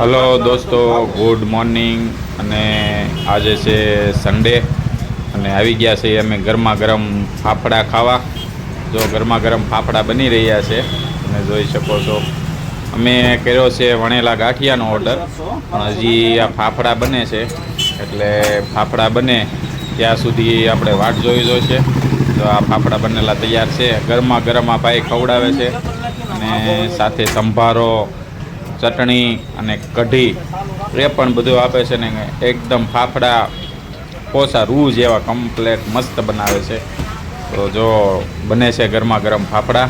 Hello દોસ્તો good morning અને આજે છે સન્ડે અને આવી ગયા છે અમે ગરમા ગરમ ફાફડા ખાવા. જો ગરમા ગરમ ફાફડા બની રહ્યા છે, તમે જોઈ શકો છો. અમે કર્યો છે વણેલા ગાંઠિયાનો ઓર્ડર પણ હજી આ ફાફડા બને છે, એટલે ફાફડા બને ત્યાં સુધી આપણે વાટ જોઈ જોઈશે તો આ ફાફડા બનેલા તૈયાર છે. ગરમા ગરમ આ ભાઈ ખવડાવે છે અને સાથે સંભારો ચટણી અને કઢી એ પણ બધું આપે છે ને એકદમ ફાફડા કોસા રૂ જેવા કમ્પ્લેટ મસ્ત બનાવે છે. તો જો બને છે ગરમા ગરમ ફાફડા,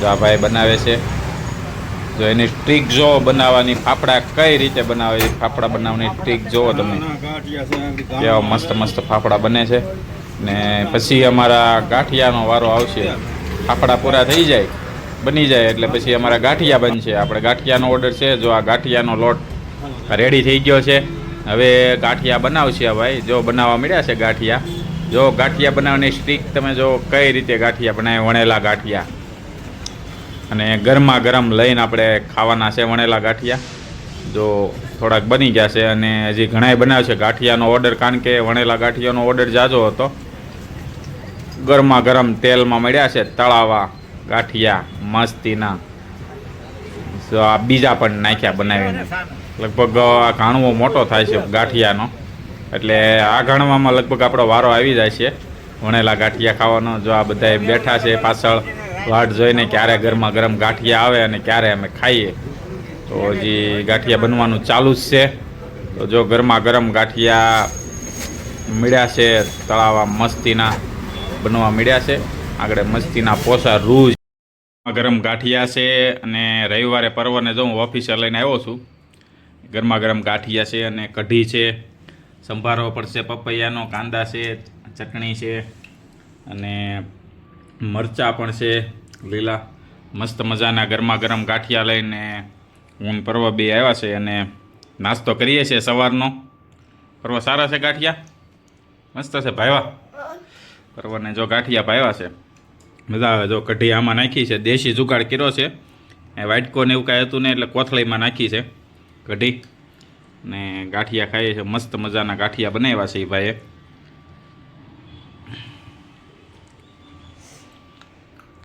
જો આ ભાઈ બનાવે છે. જો એની ટ્રીક જો બનાવવાની, ફાફડા કઈ રીતે બનાવે ફાફડા બનાવવાની ટ્રીક જુઓ તમે. કેવા મસ્ત મસ્ત ફાફડા બને છે. ને પછી અમારા ગાંઠિયાનો વારો આવશે. ફાફડા પૂરા થઈ જાય. બની જાય એટલે પછી અમારા ગાંઠિયા બનશે. આપણે ગાંઠિયાનો ઓર્ડર છે, જો આ ગાંઠિયાનો લોટ રેડી થઈ ગયો છે, હવે ગાંઠિયા બનાવશે ભાઈ. જો બનાવવા મળ્યા છે ગાંઠિયા. જો ગાંઠિયા બનાવવાની સ્ટીક તમે જો કઈ રીતે ગાંઠિયા બનાવે, વણેલા ગાંઠિયા. અને ગરમા ગરમ લઈને આપણે ખાવાના છે વણેલા ગાંઠિયા. જો થોડાક બની ગયા છે અને હજી ઘણાય બનાવશે ગાંઠિયાનો ઓર્ડર કારણ કે વણેલા ગાંઠિયાનો ઓર્ડર જાજો હતો. ગરમા ગરમ તેલમાં મળ્યા છે તળાવા. ગાંઠિયા, મસ્તીના આ બીજા પણ નાખ્યા બનાવીને. લગભગ આ ઘાણવો મોટો થાય છે ગાંઠિયાનો. એટલે આ ઘાણવામાં લગભગ આપણો વારો આવી જાય છે. વણેલા ગાંઠિયા ખાવાનો, જો આ બધા બેઠા છે પાછળ, વાટ જોઈને ક્યારે ગરમા ગરમ ગાંઠિયા આવે અને ક્યારે અમે ખાઈએ. તો હજી ગાંઠિયા બનવાનું ચાલુ જ છે. તો જો ગરમા ગરમ ગાંઠિયા મળ્યા છે તળાવા મસ્તીના બનવા મળ્યા છે. આગળ મસ્તીના પોસા રૂજ. ગરમ ગાંઠિયા છે અને રવિવારે પર્વને જો હું ઓફિસે લઈને આવ્યો છું, ગરમા ગરમ ગાંઠિયા છે અને કઢી છે, સંભારો પડશે, પપૈયાનો કાંદા છે, ચટણી છે અને મરચાં પણ છે, લીલા. મસ્ત મજાના ગરમા ગરમ ગાંઠિયા લઈને હું પર્વ બે આવ્યા છે અને નાસ્તો કરીએ છીએ સવારનો. પર્વ સારા છે ગાંઠિયા? મસ્ત છે, ભાઈવા? પર્વને જો ગાંઠિયા ભાવ્યા છે. મજા આવે જો કઢી આમાં નાખી છે. દેશી જુગાડ કર્યો છે. એ વાટકો એવું કાંઈ હતું ને એટલે કોથળીમાં નાખી છે. કઢી. ને ગાંઠિયા ખાઈએ છે મસ્ત મજાના ગાંઠિયા બનાવ્યા છે એ ભાઈએ.